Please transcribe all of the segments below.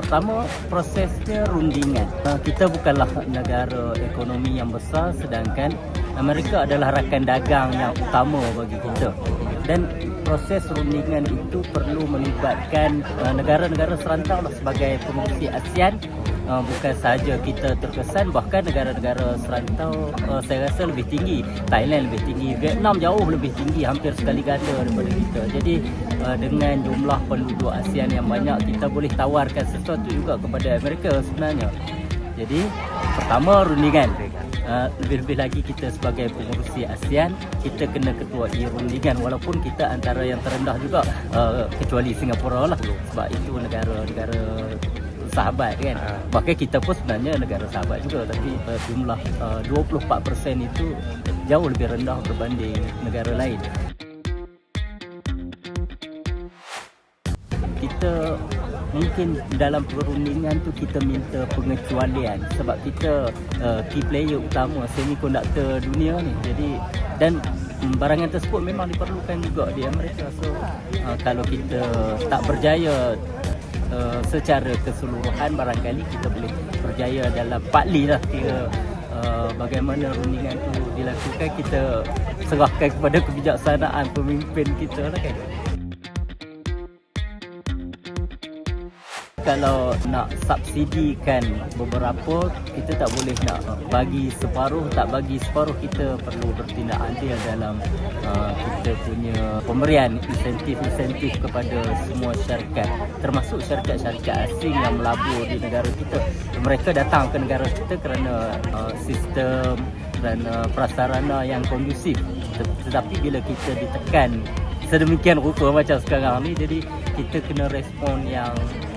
pertama prosesnya rundingan. Uh, kita bukanlah negara ekonomi yang besar sedangkan Amerika adalah rakan dagang yang utama bagi kita. Dan proses rundingan itu perlu melibatkan uh, negara-negara serantau lah sebagai pengurusi ASEAN. Uh, bukan sahaja kita terkesan bahkan negara-negara serantau uh, saya rasa lebih tinggi. Thailand lebih tinggi Vietnam jauh lebih tinggi hampir sekali ganda daripada kita. Jadi uh, dengan jumlah penduduk ASEAN yang banyak kita boleh tawarkan sesuatu juga kepada Amerika sebenarnya. Jadi pertama rundingan Uh, lebih-lebih lagi kita sebagai pengurusi ASEAN kita kena ketuai rundingan walaupun kita antara yang terendah juga uh, kecuali Singapura lah. Sebab itu negara-negara sahabat kan. Ha. bahkan kita pun sebenarnya negara sahabat juga. Tapi uh, jumlah uh, 24% itu jauh lebih rendah berbanding negara lain. Kita mungkin dalam perundingan tu kita minta pengecualian sebab kita uh, key player utama semiconductor dunia ni. Jadi dan mm, barangan tersebut memang diperlukan juga di Amerika. So uh, kalau kita tak berjaya uh, secara keseluruhan barangkali kita boleh berjaya dalam partly lah kira uh, bagaimana rundingan tu dilakukan kita serahkan kepada kebijaksanaan pemimpin kita lah kan kalau nak subsidikan beberapa kita tak boleh nak bagi separuh tak bagi separuh kita perlu bertindak adil dalam uh, kita punya pemberian insentif-insentif kepada semua syarikat. Termasuk syarikat-syarikat asing yang melabur di negara kita. Mereka datang ke negara kita kerana uh, sistem dan uh, prasarana yang kondusif. Tetapi bila kita ditekan sedemikian rupa macam sekarang ni jadi kita kena respon yang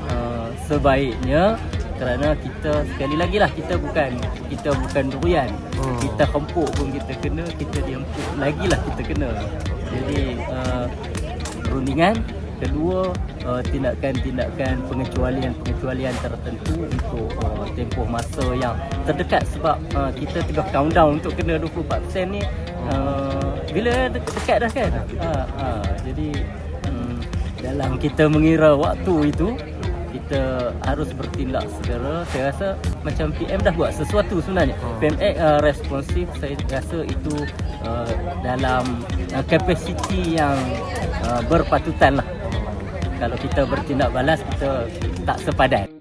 uh, sebaiknya kerana kita sekali lagi lah kita bukan kita bukan durian. Hmm. kita hempuk pun kita kena kita diempuk lagi lah kita kena. Jadi uh, rundingan kedua uh, tindakan-tindakan pengecualian-pengecualian tertentu untuk uh, tempoh masa yang terdekat sebab uh, kita tengah countdown untuk kena 24% ni uh, bila de- dekat dah kan? Uh, uh, jadi um, dalam kita mengira waktu itu kita harus bertindak segera saya rasa macam PM dah buat sesuatu sebenarnya. Hmm. PM Act uh, responsif saya rasa itu uh, dalam uh, kapasiti yang uh, berpatutan lah. Kalau kita bertindak balas kita tak sepadan